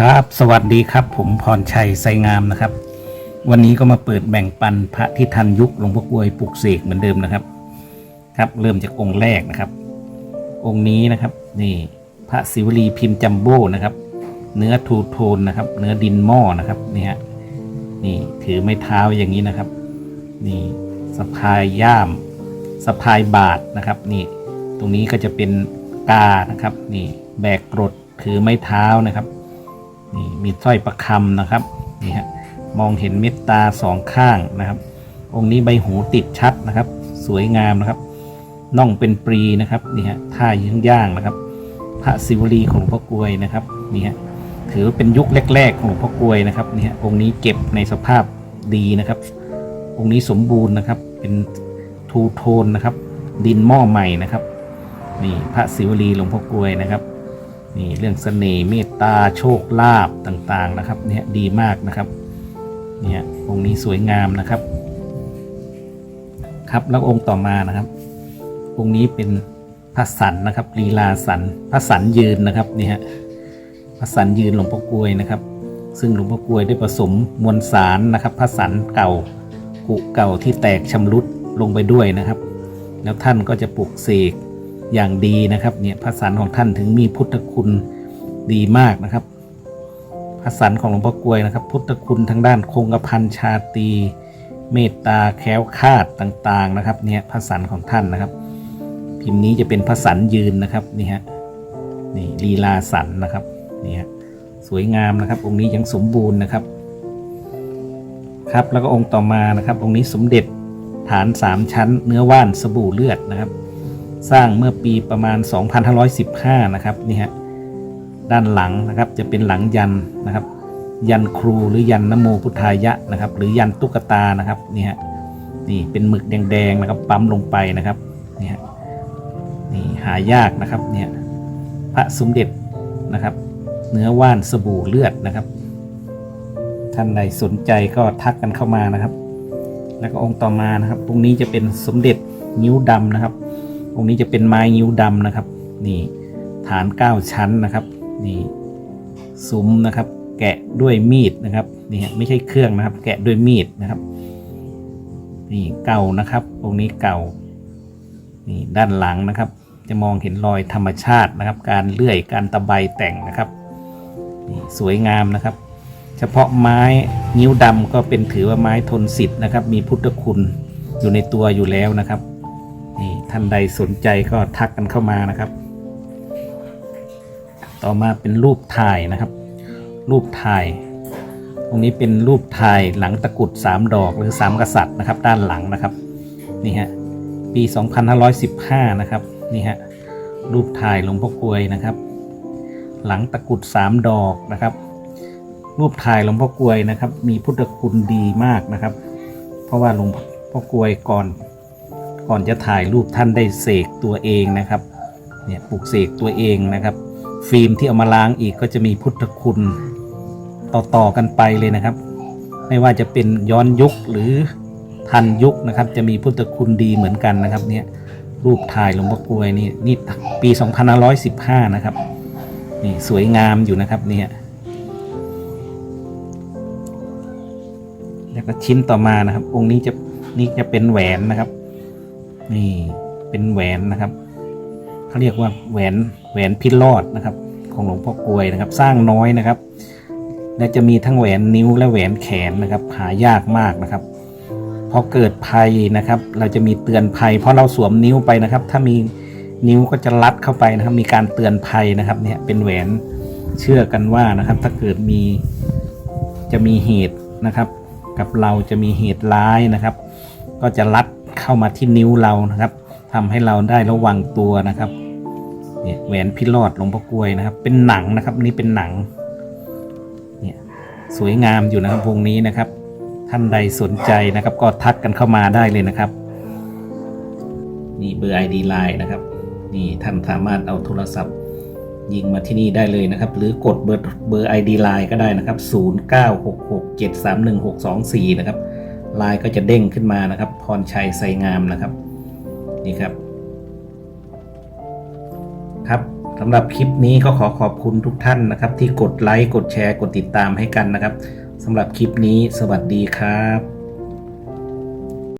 ครับ สวัสดีครับ ผมพรชัยไซงามนะครับ วันนี้ก็มาเปิดแบ่งปันพระที่ทันยุคหลวงพ่อกวยปลุกเสกเหมือนเดิมนะครับ ครับ เริ่มจากองค์แรกนะครับ องค์นี้นะครับ นี่พระศิวลีพิมพ์จัมโบ้นะครับ เนื้อทูโทนนะครับ เนื้อดินหม้อนะครับนี่ฮะนี่ถือไม้เท้าอย่างนี้นะครับ นี่สะพายย่ามสะพายบาทนะครับ นี่ ตรงนี้ก็จะเป็นกานะครับ นี่แบกกรดถือไม้เท้านะครับ นี่มีสร้อยประคำนะครับนี่ฮะมองเห็นเม็ดตาสองข้างนะครับ องค์นี้ใบหูติดชัดนะครับ สวยงามนะครับน่องเป็นปรีนะครับนี่ฮะท่ายืงย่างนะครับ พระศิวลีของหลวงพ่อกลวยนะครับนี่ฮะถือว่าเป็นยุคแรก ๆ ของหลวงพ่อกลวยนะครับนี่ฮะองค์นี้เก็บในสภาพดีนะครับ องค์นี้สมบูรณ์นะครับ เป็นทูโทนนะครับ ดินหม้อใหม่นะครับนี่พระศิวลีหลวงพ่อกลวยนะครับ นี่เรื่องเสน่ห์เมตตาโชคลาภต่างๆนะครับเนี่ยดีมากนะครับเนี่ยองค์นี้สวยงามนะครับ ครับแล้วองค์ต่อมานะครับ องค์นี้เป็นพระสันนะครับลีลาสันพระสันยืนนะครับนี่ฮะพระสันยืนหลวงพ่อกลวยนะครับ ซึ่งหลวงพ่อกลวยได้ผสมมวลสารนะครับพระสันเก่ากุเก่าที่แตกชำรุดลงไปด้วยนะครับ แล้วท่านก็จะปลุกเสก อย่างดีนะครับเนี่ยพระสันของท่านถึงมีพุทธคุณดีมากนะครับพระสันของหลวงพ่อกลวยนะครับ พุทธคุณทางด้านคงกระพันชาตีเมตตาแค้วคาดต่างๆนะครับเนี่ยพระสันของท่านนะครับ พิมพ์นี้จะเป็นพระสันยืนนะครับนี่ฮะนี่ลีลาสันนะครับนี่ฮะสวยงามนะครับ องค์นี้ยังสมบูรณ์นะครับครับแล้วก็องค์ต่อมานะครับ องค์นี้สมเด็จฐานสามชั้น เนื้อว่านสบู่เลือดนะครับ สร้างเมื่อปีประมาณ 2515 นะครับนี่ฮะด้านหลังนะครับจะเป็นหลังยันนะครับ ยันครูหรือยันนโมพุทธายะนะครับ หรือยันตุ๊กตานะครับนี่ฮะนี่เป็นหมึกแดงๆนะครับปั๊มลงไปนะครับนี่ฮะนี่หายากนะครับเนี่ยพระสมเด็จนะครับ เนื้อว่านสบู่เลือดนะครับท่านใดสนใจก็ทักกันเข้ามานะครับ แล้วก็องค์ต่อมานะครับองค์นี้จะเป็นสมเด็จนิ้วดำนะครับ องค์นี้จะเป็นไม้นิ้วดำนะครับ นี่ฐาน 9 ชั้นนะครับนี่ซุ้มนะครับ แกะด้วยมีดนะครับนี่ไม่ใช่เครื่องนะครับ แกะด้วยมีดนะครับ นี่เก่านะครับองค์นี้เก่านี่ด้านหลังนะครับ จะมองเห็นรอยธรรมชาตินะครับ การเลื่อยการตะไบแต่งนะครับนี่สวยงามนะครับ เฉพาะไม้นิ้วดำก็เป็นถือว่าไม้ทนสิทธิ์นะครับ มีพุทธคุณอยู่ในตัวอยู่แล้วนะครับ ท่านใดสนใจก็ทักกันเข้ามานะครับ ต่อมาเป็นรูปถ่ายนะครับ รูปถ่าย ตรงนี้เป็นรูปถ่ายหลังตะกุดสามดอกหรือสามกษัตริย์นะครับ ด้านหลังนะครับนี่ฮะปี 2515 นะครับนี่ฮะรูปถ่ายหลวงพ่อกลวยนะครับ หลังตะกุดสามดอกนะครับ รูปถ่ายหลวงพ่อกลวยนะครับ มีพุทธคุณดีมากนะครับ เพราะว่าหลวงพ่อกลวยก่อน ก่อนจะถ่ายรูปท่านได้เสกตัวเองนะครับเนี่ยปลูกเสกตัวเองนะครับ ฟิล์มที่เอามาล้างอีกก็จะมีพุทธคุณต่อๆกันไปเลยนะครับ ไม่ว่าจะเป็นย้อนยุคหรือทันยุคนะครับ จะมีพุทธคุณดีเหมือนกันนะครับเนี่ยรูปถ่ายหลวงพ่อกลวยนี่นี่ปี 2515 นะครับนี่สวยงามอยู่นะครับเนี่ยแล้วก็ชิ้นต่อมานะครับ องค์นี้จะนี่จะเป็นแหวนนะครับ นี่เป็นแหวนนะครับเขาเรียกว่าแหวนแหวนพิรอดนะครับ ของหลวงพ่อกลวยนะครับ สร้างน้อยนะครับ และจะมีทั้งแหวนนิ้วและแหวนแขนนะครับ หายากมากนะครับพอเกิดภัยนะครับ เราจะมีเตือนภัย เพราะเราสวมนิ้วไปนะครับ ถ้ามีนิ้วก็จะลัดเข้าไปนะครับ มีการเตือนภัยนะครับ เนี่ยเป็นแหวนเชื่อกันว่านะครับ ถ้าเกิดมีจะมีเหตุนะครับ กับเราจะมีเหตุร้ายนะครับ ก็จะลัด เข้ามาที่นิ้วเรานะครับทำให้เราได้ระวังตัวนะครับเนี่ยแหวนพิรอดหลวงพ่อกลวยนะครับ เป็นหนังนะครับนี่เป็นหนังเนี่ยสวยงามอยู่นะครับวงนี้นะครับ ท่านใดสนใจนะครับ ก็ทักกันเข้ามาได้เลยนะครับ นี่เบอร์ ID Line นะครับนี่ท่านสามารถเอาโทรศัพท์ยิงมาที่นี่ได้เลยนะครับ หรือกดเบอร์เบอร์ ID Line ก็ได้นะครับ 0966731624 นะครับ ลายก็จะเด้งขึ้นมานะครับ พรชัยไซงามนะครับ นี่ครับ ครับสำหรับคลิปนี้ก็ขอขอบคุณทุกท่านนะครับ ที่กดไลค์กดแชร์กดติดตามให้กันนะครับสำหรับคลิปนี้สวัสดีครับ